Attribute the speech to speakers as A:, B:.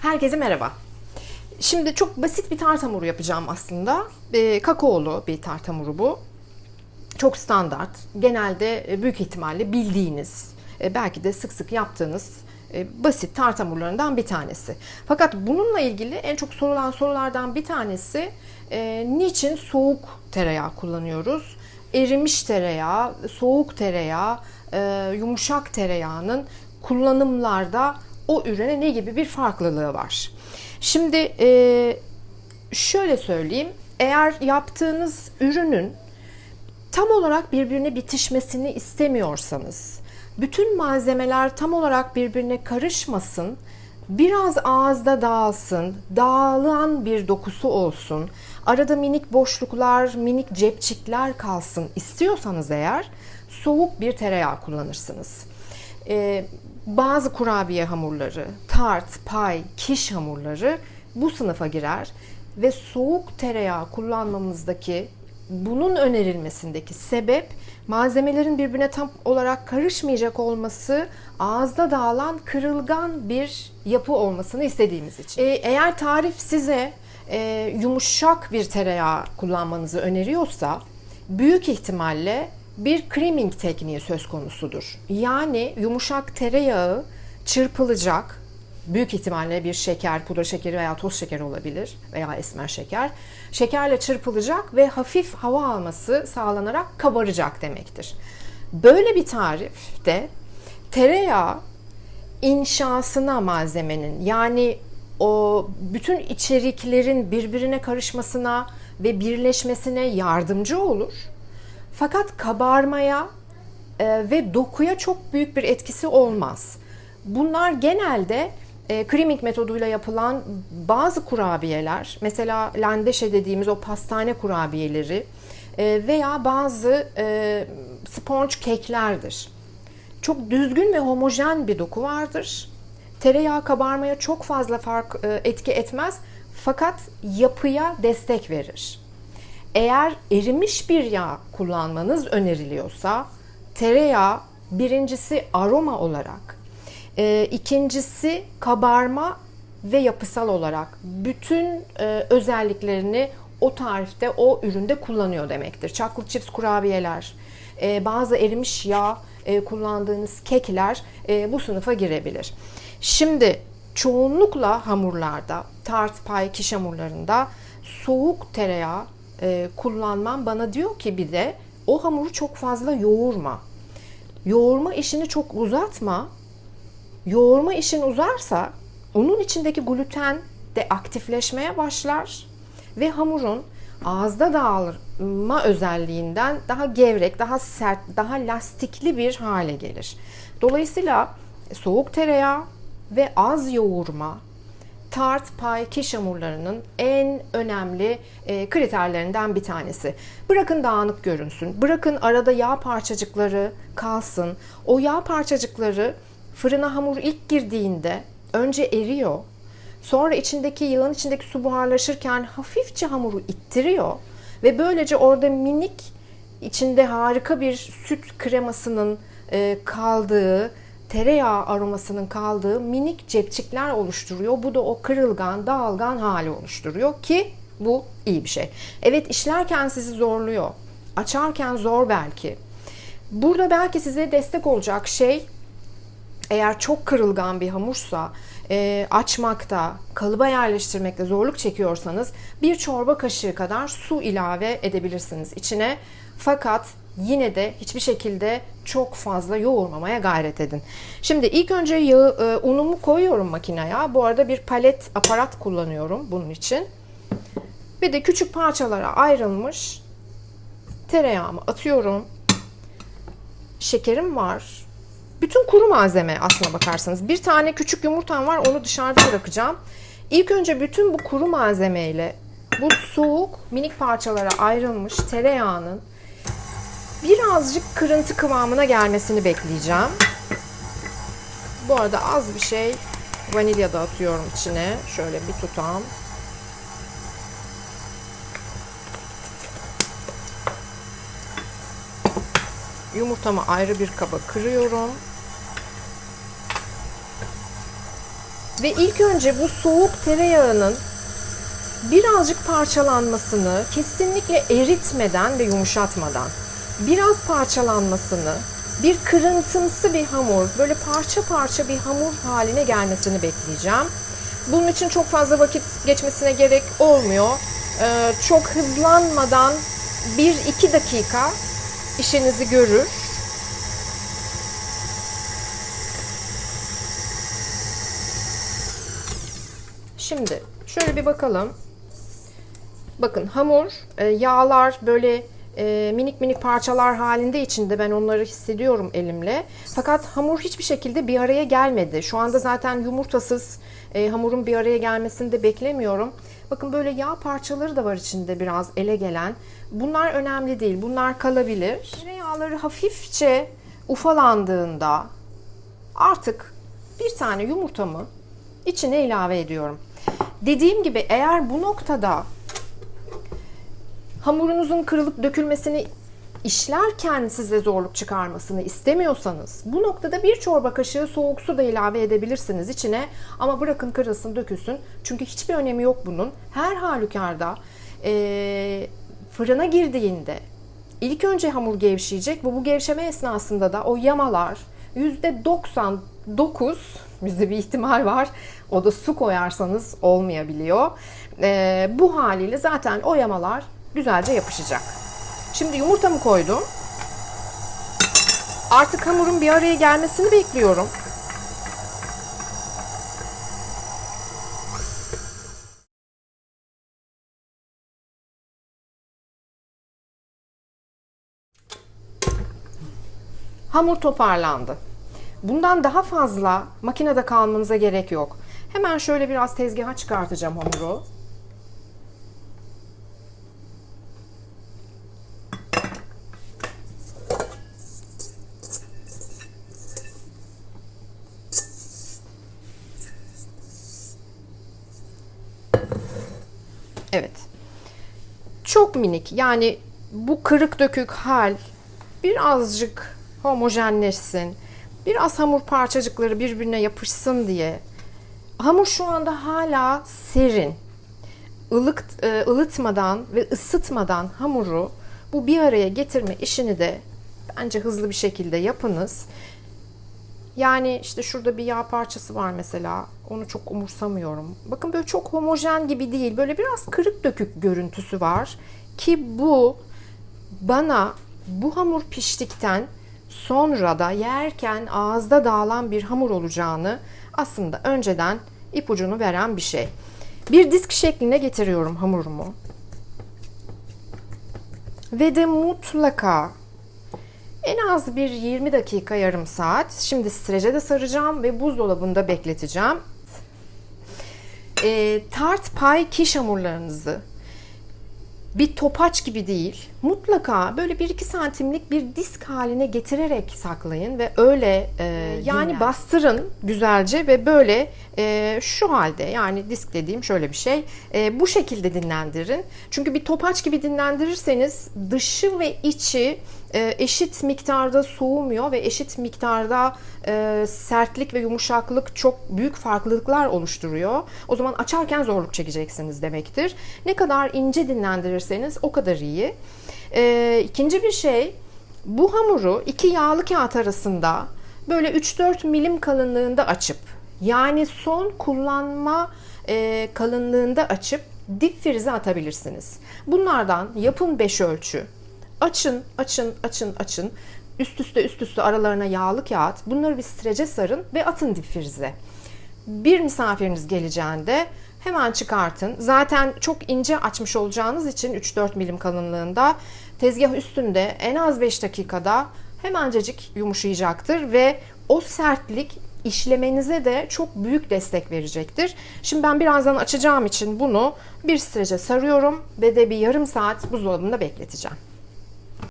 A: Herkese merhaba. Şimdi çok basit bir tart hamuru yapacağım aslında. E, kakaolu bir tart hamuru bu. Çok standart. Genelde e, büyük ihtimalle bildiğiniz, e, belki de sık sık yaptığınız e, basit tart hamurlarından bir tanesi. Fakat bununla ilgili en çok sorulan sorulardan bir tanesi e, niçin soğuk tereyağı kullanıyoruz? Erimiş tereyağı, soğuk tereyağı, e, yumuşak tereyağının kullanımlarda o ürüne ne gibi bir farklılığı var? Şimdi e, şöyle söyleyeyim. Eğer yaptığınız ürünün tam olarak birbirine bitişmesini istemiyorsanız, bütün malzemeler tam olarak birbirine karışmasın, biraz ağızda dağılsın, dağılan bir dokusu olsun, arada minik boşluklar, minik cepçikler kalsın istiyorsanız eğer soğuk bir tereyağı kullanırsınız. Ee, bazı kurabiye hamurları, tart, pay, kiş hamurları bu sınıfa girer ve soğuk tereyağı kullanmamızdaki bunun önerilmesindeki sebep malzemelerin birbirine tam olarak karışmayacak olması, ağızda dağılan kırılgan bir yapı olmasını istediğimiz için. Ee, eğer tarif size e, yumuşak bir tereyağı kullanmanızı öneriyorsa büyük ihtimalle bir creaming tekniği söz konusudur. Yani yumuşak tereyağı çırpılacak, büyük ihtimalle bir şeker, pudra şekeri veya toz şekeri olabilir veya esmer şeker. Şekerle çırpılacak ve hafif hava alması sağlanarak kabaracak demektir. Böyle bir tarifte tereyağı inşasına malzemenin yani o bütün içeriklerin birbirine karışmasına ve birleşmesine yardımcı olur. Fakat kabarmaya e, ve dokuya çok büyük bir etkisi olmaz. Bunlar genelde e, creaming metoduyla yapılan bazı kurabiyeler, mesela landeşe dediğimiz o pastane kurabiyeleri e, veya bazı e, sponge keklerdir. Çok düzgün ve homojen bir doku vardır. Tereyağı kabarmaya çok fazla fark e, etki etmez fakat yapıya destek verir. Eğer erimiş bir yağ kullanmanız öneriliyorsa tereyağı birincisi aroma olarak, e, ikincisi kabarma ve yapısal olarak bütün e, özelliklerini o tarifte, o üründe kullanıyor demektir. Chocolate chips kurabiyeler, e, bazı erimiş yağ e, kullandığınız kekler e, bu sınıfa girebilir. Şimdi çoğunlukla hamurlarda, tart, pay, kiş hamurlarında soğuk tereyağı e, kullanmam bana diyor ki bir de o hamuru çok fazla yoğurma. Yoğurma işini çok uzatma. Yoğurma işin uzarsa onun içindeki gluten de aktifleşmeye başlar ve hamurun ağızda dağılma özelliğinden daha gevrek, daha sert, daha lastikli bir hale gelir. Dolayısıyla soğuk tereyağı ve az yoğurma tart, pay, kiş hamurlarının en önemli e, kriterlerinden bir tanesi. Bırakın dağınık görünsün. Bırakın arada yağ parçacıkları kalsın. O yağ parçacıkları fırına hamur ilk girdiğinde önce eriyor. Sonra içindeki yağın içindeki su buharlaşırken hafifçe hamuru ittiriyor ve böylece orada minik içinde harika bir süt kremasının e, kaldığı tereyağı aromasının kaldığı minik cepçikler oluşturuyor. Bu da o kırılgan, dağılgan hali oluşturuyor ki bu iyi bir şey. Evet işlerken sizi zorluyor. Açarken zor belki. Burada belki size destek olacak şey eğer çok kırılgan bir hamursa e, açmakta, kalıba yerleştirmekte zorluk çekiyorsanız bir çorba kaşığı kadar su ilave edebilirsiniz içine. Fakat yine de hiçbir şekilde çok fazla yoğurmamaya gayret edin. Şimdi ilk önce yağı, e, unumu koyuyorum makineye. Bu arada bir palet aparat kullanıyorum bunun için. Bir de küçük parçalara ayrılmış tereyağımı atıyorum. Şekerim var. Bütün kuru malzeme aslına bakarsanız. Bir tane küçük yumurtam var onu dışarıda bırakacağım. İlk önce bütün bu kuru malzemeyle bu soğuk minik parçalara ayrılmış tereyağının birazcık kırıntı kıvamına gelmesini bekleyeceğim. Bu arada az bir şey vanilya da atıyorum içine. Şöyle bir tutam. Yumurtamı ayrı bir kaba kırıyorum. Ve ilk önce bu soğuk tereyağının birazcık parçalanmasını kesinlikle eritmeden ve yumuşatmadan biraz parçalanmasını bir kırıntımsı bir hamur böyle parça parça bir hamur haline gelmesini bekleyeceğim. Bunun için çok fazla vakit geçmesine gerek olmuyor. Ee, çok hızlanmadan 1-2 dakika işinizi görür. Şimdi şöyle bir bakalım. Bakın hamur, e, yağlar böyle e, minik minik parçalar halinde içinde ben onları hissediyorum elimle. Fakat hamur hiçbir şekilde bir araya gelmedi. Şu anda zaten yumurtasız e, hamurun bir araya gelmesini de beklemiyorum. Bakın böyle yağ parçaları da var içinde biraz ele gelen. Bunlar önemli değil. Bunlar kalabilir. Tereyağları hafifçe ufalandığında artık bir tane yumurtamı içine ilave ediyorum. Dediğim gibi eğer bu noktada hamurunuzun kırılıp dökülmesini işlerken size zorluk çıkarmasını istemiyorsanız bu noktada bir çorba kaşığı soğuk su da ilave edebilirsiniz içine ama bırakın kırılsın dökülsün çünkü hiçbir önemi yok bunun her halükarda e, fırına girdiğinde ilk önce hamur gevşeyecek ve bu gevşeme esnasında da o yamalar %99 bizde bir ihtimal var. O da su koyarsanız olmayabiliyor. Ee, bu haliyle zaten o yamalar güzelce yapışacak. Şimdi yumurtamı koydum. Artık hamurun bir araya gelmesini bekliyorum. Hamur toparlandı. Bundan daha fazla makinede kalmanıza gerek yok. Hemen şöyle biraz tezgaha çıkartacağım hamuru. Evet. Çok minik. Yani bu kırık dökük hal birazcık homojenleşsin. Biraz hamur parçacıkları birbirine yapışsın diye. Hamur şu anda hala serin. Ilık, e, ılıtmadan ve ısıtmadan hamuru bu bir araya getirme işini de bence hızlı bir şekilde yapınız. Yani işte şurada bir yağ parçası var mesela. Onu çok umursamıyorum. Bakın böyle çok homojen gibi değil. Böyle biraz kırık dökük görüntüsü var. Ki bu bana bu hamur piştikten sonra da yerken ağızda dağılan bir hamur olacağını aslında önceden ipucunu veren bir şey. Bir disk şekline getiriyorum hamurumu. Ve de mutlaka en az bir 20 dakika yarım saat şimdi strece de saracağım ve buzdolabında bekleteceğim. E, tart pay kiş hamurlarınızı bir topaç gibi değil mutlaka böyle 1-2 santimlik bir disk haline getirerek saklayın ve öyle e, yani
B: dinlen.
A: bastırın güzelce ve böyle e, şu halde yani disk dediğim şöyle bir şey e, bu şekilde dinlendirin. Çünkü bir topaç gibi dinlendirirseniz dışı ve içi eşit miktarda soğumuyor ve eşit miktarda e, sertlik ve yumuşaklık çok büyük farklılıklar oluşturuyor. O zaman açarken zorluk çekeceksiniz demektir. Ne kadar ince dinlendirirseniz o kadar iyi. E, ikinci bir şey bu hamuru iki yağlı kağıt arasında böyle 3-4 milim kalınlığında açıp yani son kullanma e, kalınlığında açıp dip frize atabilirsiniz. Bunlardan yapın 5 ölçü. Açın, açın, açın, açın. Üst üste üst üste aralarına yağlı kağıt. Bunları bir strece sarın ve atın dip frize. Bir misafiriniz geleceğinde hemen çıkartın. Zaten çok ince açmış olacağınız için 3-4 milim kalınlığında tezgah üstünde en az 5 dakikada hemencecik yumuşayacaktır ve o sertlik işlemenize de çok büyük destek verecektir. Şimdi ben birazdan açacağım için bunu bir strece sarıyorum ve de bir yarım saat buzdolabında bekleteceğim.